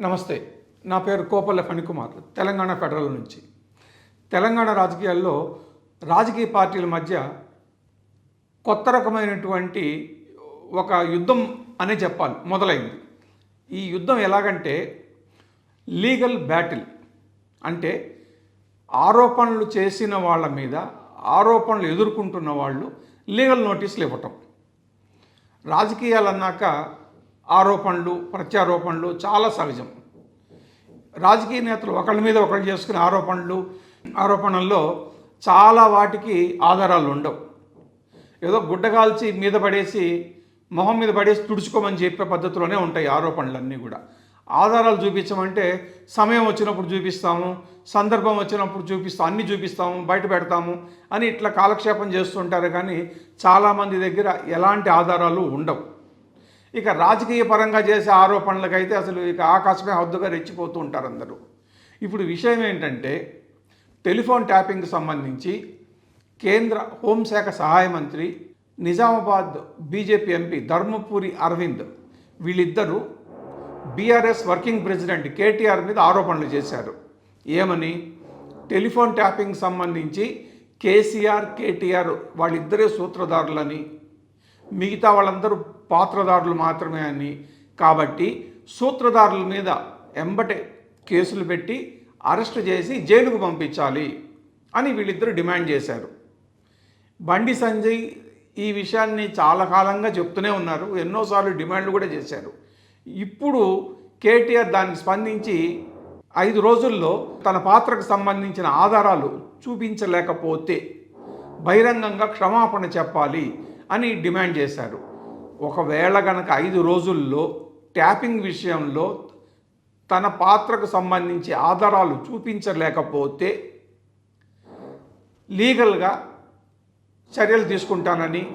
నమస్తే నా పేరు కోపల్ల ఫణికుమార్ తెలంగాణ ఫెడరల్ నుంచి. తెలంగాణ రాజకీయాల్లో రాజకీయ పార్టీల మధ్య కొత్త రకమైనటువంటి ఒక యుద్ధం అనే చెప్పాలి మొదలైంది. ఈ యుద్ధం ఎలాగంటే లీగల్ బ్యాటిల్ అంటే ఆరోపణలు చేసిన వాళ్ళ మీద ఆరోపణలు ఎదుర్కొంటున్న వాళ్ళు లీగల్ నోటీసులు ఇవ్వటం. రాజకీయాలు అన్నాక ఆరోపణలు ప్రత్యారోపణలు చాలా సహజం. రాజకీయ నేతలు ఒకళ్ళ మీద ఒకళ్ళు చేసుకునే ఆరోపణలు ఆరోపణల్లో చాలా వాటికి ఆధారాలు ఉండవు. ఏదో గుడ్డగాల్చి మీద పడేసి మొహం మీద పడేసి తుడుచుకోమని చెప్పే పద్ధతిలోనే ఉంటాయి ఆరోపణలన్నీ కూడా. ఆధారాలు చూపించమంటే సమయం వచ్చినప్పుడు చూపిస్తాము సందర్భం వచ్చినప్పుడు చూపిస్తాం అన్నీ చూపిస్తాము బయట పెడతాము అని ఇట్లా కాలక్షేపం చేస్తుంటారు కానీ చాలామంది దగ్గర ఎలాంటి ఆధారాలు ఉండవు. ఇక రాజకీయ పరంగా చేసే ఆరోపణలకైతే అసలు ఇక ఆకాశమే హద్దుగా రెచ్చిపోతూ ఉంటారు అందరూ. ఇప్పుడు విషయం ఏంటంటే టెలిఫోన్ ట్యాపింగ్కి సంబంధించి కేంద్ర హోంశాఖ సహాయ మంత్రి నిజామాబాద్ బీజేపీ ఎంపీ ధర్మపురి అరవింద్ వీళ్ళిద్దరూ బీఆర్ఎస్ వర్కింగ్ ప్రెసిడెంట్ కేటీఆర్ మీద ఆరోపణలు చేశారు. ఏమని? టెలిఫోన్ ట్యాపింగ్ సంబంధించి కేసీఆర్ కేటీఆర్ వాళ్ళిద్దరే సూత్రధారులని మిగతా వాళ్ళందరూ పాత్రదారులు మాత్రమే అని. కాబట్టి సూత్రధారుల మీద ఎంబటే కేసులు పెట్టి అరెస్ట్ చేసి జైలుకు పంపించాలి అని వీళ్ళిద్దరూ డిమాండ్ చేశారు. బండి సంజయ్ ఈ విషయాన్ని చాలా కాలంగా చెప్తూనే ఉన్నారు. ఎన్నోసార్లు డిమాండ్లు కూడా చేశారు. ఇప్పుడు కేటీఆర్ దానికి స్పందించి ఐదు రోజుల్లో తన పాత్రకు సంబంధించిన ఆధారాలు చూపించలేకపోతే బహిరంగంగా క్షమాపణ చెప్పాలి అని డిమాండ్ చేశారు. ఒకవేళ కనుక ఐదు రోజుల్లో ట్యాపింగ్ విషయంలో తన పాత్రకు సంబంధించి ఆధారాలు చూపించలేకపోతే లీగల్గా చర్యలు తీసుకుంటానని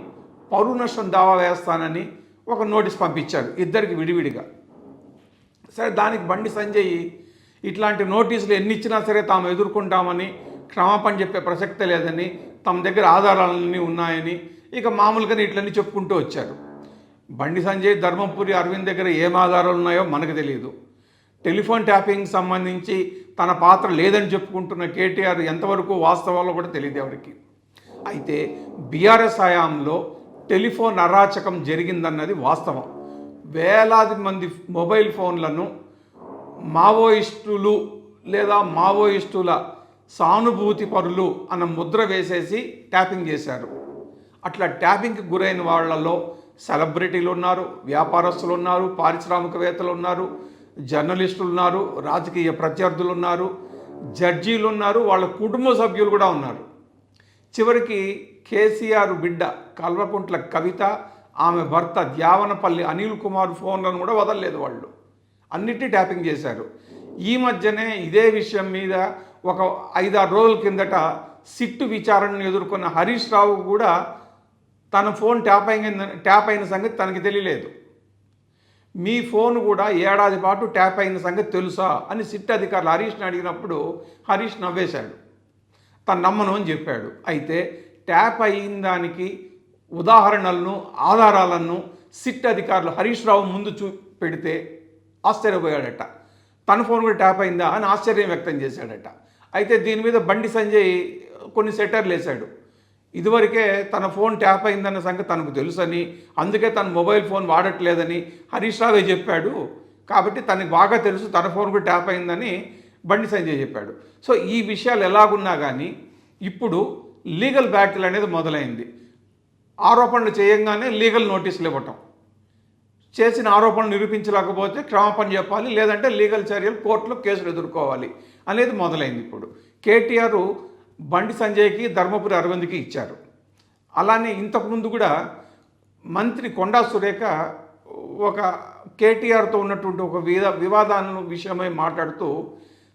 పౌరు నష్టం దావా వేస్తానని ఒక నోటీస్ పంపించారు ఇద్దరికి విడివిడిగా. సరే దానికి బండి సంజయ్ ఇట్లాంటి నోటీసులు ఎన్ని ఇచ్చినా సరే తాము ఎదుర్కొంటామని క్షమాపణ చెప్పే ప్రసక్తే లేదని తమ దగ్గర ఆధారాలన్నీ ఉన్నాయని ఇక మామూలుగానే ఇట్లన్నీ చెప్పుకుంటూ వచ్చారు. బండి సంజయ్ ధర్మపురి అరవింద్ దగ్గర ఏం ఆధారాలు ఉన్నాయో మనకు తెలియదు. టెలిఫోన్ ట్యాపింగ్ సంబంధించి తన పాత్ర లేదని చెప్పుకుంటున్న కేటీఆర్ ఎంతవరకు వాస్తవాల్లో కూడా తెలియదు ఎవరికి. అయితే బీఆర్ఎస్ హయాంలో టెలిఫోన్ అరాచకం జరిగిందన్నది వాస్తవం. వేలాది మంది మొబైల్ ఫోన్లను మావోయిస్టులు లేదా మావోయిస్టుల సానుభూతి పరులు అన్న ముద్ర వేసేసి ట్యాపింగ్ చేశారు. అట్లా ట్యాపింగ్కి గురైన వాళ్ళలో సెలబ్రిటీలు ఉన్నారు వ్యాపారస్తులు ఉన్నారు పారిశ్రామికవేత్తలు ఉన్నారు జర్నలిస్టులు ఉన్నారు రాజకీయ ప్రత్యర్థులు ఉన్నారు జడ్జీలు ఉన్నారు వాళ్ళ కుటుంబ సభ్యులు కూడా ఉన్నారు. చివరికి కేసీఆర్ బిడ్డ కల్వకుంట్ల కవిత ఆమె భర్త ద్యావనపల్లి అనిల్ కుమార్ ఫోన్లను కూడా వదలలేదు వాళ్ళు. అన్నిటి ట్యాపింగ్ చేశారు. ఈ మధ్యనే ఇదే విషయం మీద ఒక ఐదారు రోజుల కిందట సిట్టు విచారణను ఎదుర్కొన్న హరీష్ రావు కూడా తన ఫోన్ ట్యాప్ అయిన ట్యాప్ అయిన సంగతి తనకి తెలియలేదు. మీ ఫోన్ కూడా ఏడాది పాటు ట్యాప్ అయిన సంగతి తెలుసా అని సిట్ అధికారులు హరీష్ని అడిగినప్పుడు హరీష్ నవ్వేశాడు. తను నమ్మను అని చెప్పాడు. అయితే ట్యాప్ అయిన దానికి ఉదాహరణలను ఆధారాలను సిట్ అధికారులు హరీష్ రావు ముందు చూ పెడితే ఆశ్చర్యపోయాడట. తన ఫోన్ కూడా ట్యాప్ అయిందా అని ఆశ్చర్యం వ్యక్తం చేశాడట. అయితే దీని మీద బండి సంజయ్ కొన్ని సెటర్లు వేశాడు. ఇదివరకే తన ఫోన్ ట్యాప్ అయిందన్న సంగతి తనకు తెలుసని అందుకే తన మొబైల్ ఫోన్ వాడట్లేదని హరీష్ రావే చెప్పాడు. కాబట్టి తనకు బాగా తెలుసు తన ఫోన్ కూడా ట్యాప్ అయిందని బండి సంజయ్ చెప్పాడు. సో ఈ విషయాలు ఎలాగున్నా కానీ ఇప్పుడు లీగల్ బ్యాటిల్ అనేది మొదలైంది. ఆరోపణలు చేయంగానే లీగల్ నోటీసులు ఇవ్వటం. చేసిన ఆరోపణలు నిరూపించలేకపోతే క్షమాపణ చెప్పాలి లేదంటే లీగల్ చర్యలు కోర్టులో కేసులు ఎదుర్కోవాలి అనేది మొదలైంది ఇప్పుడు. కేటీఆర్ బండి సంజయ్కి ధర్మపురి అరవింద్కి ఇచ్చారు. అలానే ఇంతకుముందు కూడా మంత్రి కొండా సురేఖ ఒక కేటీఆర్తో ఉన్నటువంటి ఒక విధ వివాదాలను విషయమై మాట్లాడుతూ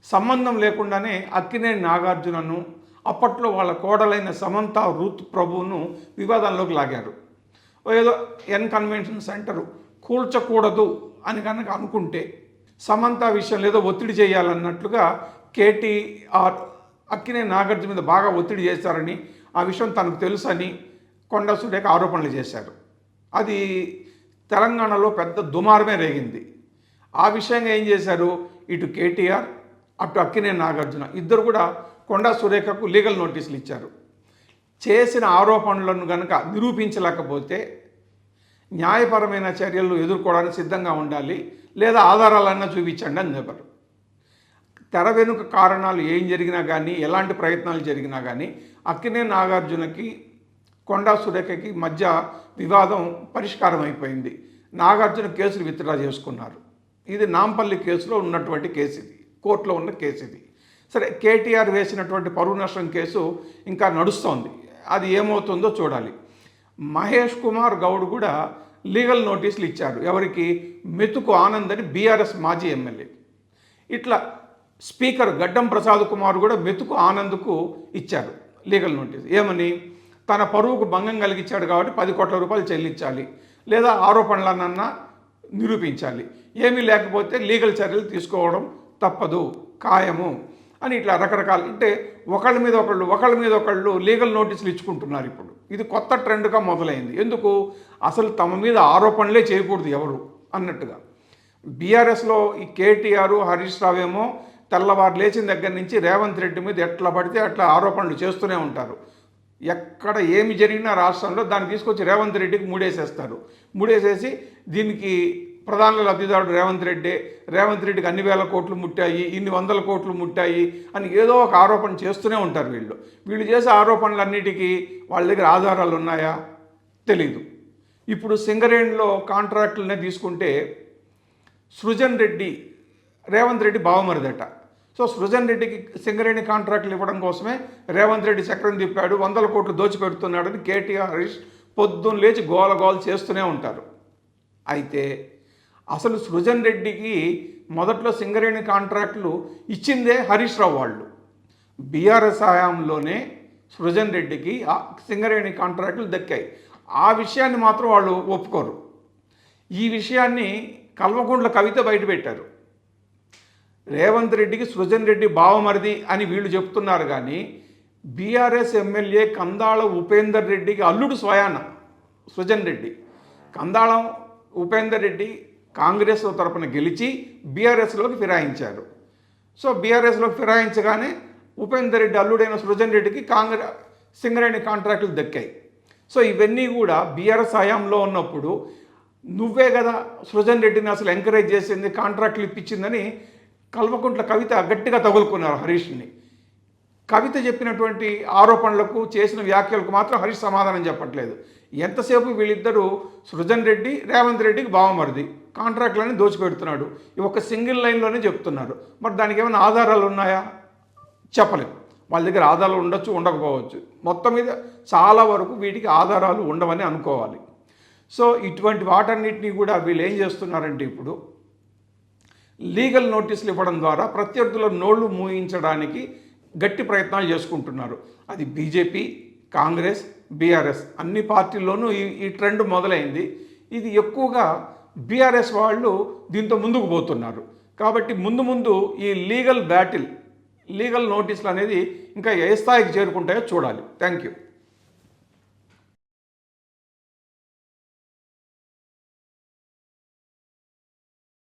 సంబంధం లేకుండానే అక్కినేని నాగార్జునను అప్పట్లో వాళ్ళ కోడలైన సమంత రూత్ ప్రభువును వివాదంలోకి లాగారు. ఏదో ఎన్ కన్వెన్షన్ సెంటర్ కూల్చకూడదు అని కనుక అనుకుంటే సమంత విషయంలో ఏదో ఒత్తిడి చేయాలన్నట్లుగా కేటీఆర్ అక్కినే నాగార్జున మీద బాగా ఒత్తిడి చేశారని ఆ విషయం తనకు తెలుసని కొండ సురేఖ ఆరోపణలు చేశారు. అది తెలంగాణలో పెద్ద దుమారమే రేగింది. ఆ విషయంగా ఏం చేశారు? ఇటు కేటీఆర్ అటు అక్కినే నాగార్జున ఇద్దరు కూడా కొండా సురేఖకు లీగల్ నోటీసులు ఇచ్చారు. చేసిన ఆరోపణలను కనుక నిరూపించలేకపోతే న్యాయపరమైన చర్యలు ఎదుర్కోవడానికి సిద్ధంగా ఉండాలి లేదా ఆధారాలన్నా చూపించండి అని చెప్పారు. తెర వెనుక కారణాలు ఏం జరిగినా కానీ ఎలాంటి ప్రయత్నాలు జరిగినా కానీ అక్కినే నాగార్జునకి కొండా సురేఖకి మధ్య వివాదం పరిష్కారం అయిపోయింది. నాగార్జున కేసులు విత్డ్రా చేసుకున్నారు. ఇది నాంపల్లి కేసులో ఉన్నటువంటి కేసు ఇది కోర్టులో ఉన్న కేసు ఇది సరే కేటీఆర్ వేసినటువంటి పరువు నష్టం కేసు ఇంకా నడుస్తోంది. అది ఏమవుతుందో చూడాలి. మహేష్ కుమార్ గౌడ్ కూడా లీగల్ నోటీసులు ఇచ్చారు. ఎవరికి? మెతుకు ఆనంద్ అని బీఆర్ఎస్ మాజీ ఎమ్మెల్యే. ఇట్లా స్పీకర్ గడ్డం ప్రసాద్ కుమార్ కూడా మెతుకు ఆనంద్కు ఇచ్చారు లీగల్ నోటీస్. ఏమని? తన పరువుకు భంగం కలిగించాడు కాబట్టి పది కోట్ల రూపాయలు చెల్లించాలి లేదా ఆరోపణలనన్నా నిరూపించాలి. ఏమీ లేకపోతే లీగల్ చర్యలు తీసుకోవడం తప్పదు ఖాయము అని ఇట్లా రకరకాల అంటే ఒకళ్ళ మీద ఒకళ్ళు ఒకళ్ళ మీద ఒకళ్ళు లీగల్ నోటీసులు ఇచ్చుకుంటున్నారు ఇప్పుడు. ఇది కొత్త ట్రెండ్గా మొదలైంది. ఎందుకు? అసలు తమ మీద ఆరోపణలే చేయకూడదు ఎవరు అన్నట్టుగా. బీఆర్ఎస్లో ఈ కేటీఆర్ హరీష్ రావు ఏమో తెల్లవారు లేచిన దగ్గర నుంచి రేవంత్ రెడ్డి మీద ఎట్లా పడితే అట్లా ఆరోపణలు చేస్తూనే ఉంటారు. ఎక్కడ ఏమి జరిగినా రాష్ట్రంలో దాన్ని తీసుకొచ్చి రేవంత్ రెడ్డికి మూడేసేస్తారు. మూడేసేసి దీనికి ప్రధాన లబ్ధిదారుడు రేవంత్ రెడ్డి రేవంత్ రెడ్డికి అన్ని వేల కోట్లు ముట్టాయి ఇన్ని వందల కోట్లు ముట్టాయి అని ఏదో ఒక ఆరోపణ చేస్తూనే ఉంటారు వీళ్ళు. వీళ్ళు చేసే ఆరోపణలన్నిటికీ వాళ్ళ దగ్గర ఆధారాలు ఉన్నాయా? తెలీదు. ఇప్పుడు సింగరేణిలో కాంట్రాక్టులనే తీసుకుంటే సృజన్ రెడ్డి రేవంత్ రెడ్డి బావమరిదట. సో సృజన్ రెడ్డికి సింగరేణి కాంట్రాక్టులు ఇవ్వడం కోసమే రేవంత్ రెడ్డి చక్రం తిప్పాడు వందల కోట్లు దోచిపెడుతున్నాడని కేటీఆర్ హరీష్ పొద్దున్న లేచి గోల గోల చేస్తూనే ఉంటారు. అయితే అసలు సృజన్ రెడ్డికి మొదట్లో సింగరేణి కాంట్రాక్టులు ఇచ్చిందే హరీష్ రావు వాళ్ళు. బీఆర్ఎస్ హయాంలోనే సృజన్ రెడ్డికి ఆ సింగరేణి కాంట్రాక్టులు దక్కాయి. ఆ విషయాన్ని మాత్రం వాళ్ళు ఒప్పుకోరు. ఈ విషయాన్ని కల్వకుంట్ల కవిత బయటపెట్టారు రేవంత్ రెడ్డికి సృజన్ రెడ్డి బావమరిది అని వీళ్ళు చెప్తున్నారు కానీ బీఆర్ఎస్ ఎమ్మెల్యే కందాళ ఉపేందర్ రెడ్డికి అల్లుడు స్వయాన సృజన్ రెడ్డి. కందాళం ఉపేందర్ రెడ్డి కాంగ్రెస్ తరపున గెలిచి బీఆర్ఎస్లోకి ఫిరాయించారు. సో బీఆర్ఎస్లోకి ఫిరాయించగానే ఉపేందర్ రెడ్డి అల్లుడైన సృజన్ రెడ్డికి కాంగ్రెస్ సింగరేణి కాంట్రాక్టులు దక్కాయి. సో ఇవన్నీ కూడా బీఆర్ఎస్ హయాంలో ఉన్నప్పుడు నువ్వే కదా సృజన్ రెడ్డిని అసలు ఎంకరేజ్ చేసింది కాంట్రాక్టులు ఇప్పించిందని కల్వకుంట్ల కవిత గట్టిగా తగులుకున్నారు హరీష్ని. కవిత చెప్పినటువంటి ఆరోపణలకు చేసిన వ్యాఖ్యలకు మాత్రం హరీష్ సమాధానం చెప్పట్లేదు. ఎంతసేపు వీళ్ళిద్దరూ సృజన్ రెడ్డి రేవంత్ రెడ్డికి బావమరిది కాంట్రాక్ట్లని దోచిపెడుతున్నాడు ఈ ఒక సింగిల్ లైన్లోనే చెప్తున్నారు. మరి దానికి ఏమైనా ఆధారాలు ఉన్నాయా? చెప్పలేదు వాళ్ళ దగ్గర ఆధారాలు ఉండొచ్చు ఉండకపోవచ్చు. మొత్తం మీద చాలా వరకు వీటికి ఆధారాలు ఉండవని అనుకోవాలి. సో ఇటువంటి వాటన్నిటినీ కూడా వీళ్ళు ఏం చేస్తున్నారంటే ఇప్పుడు లీగల్ నోటీసులు ఇవ్వడం ద్వారా ప్రత్యర్థుల నోళ్ళు మూయించడానికి గట్టి ప్రయత్నాలు చేసుకుంటున్నారు. అది బీజేపీ కాంగ్రెస్ బీఆర్ఎస్ అన్ని పార్టీల్లోనూ ఈ ఈ ట్రెండ్ మొదలైంది. ఇది ఎక్కువగా బీఆర్ఎస్ వాళ్ళు దీంతో ముందుకు పోతున్నారు. కాబట్టి ముందు ముందు ఈ లీగల్ బ్యాటిల్ లీగల్ నోటీసులు అనేది ఇంకా ఏ స్థాయికి చేరుకుంటాయో చూడాలి. Thank you.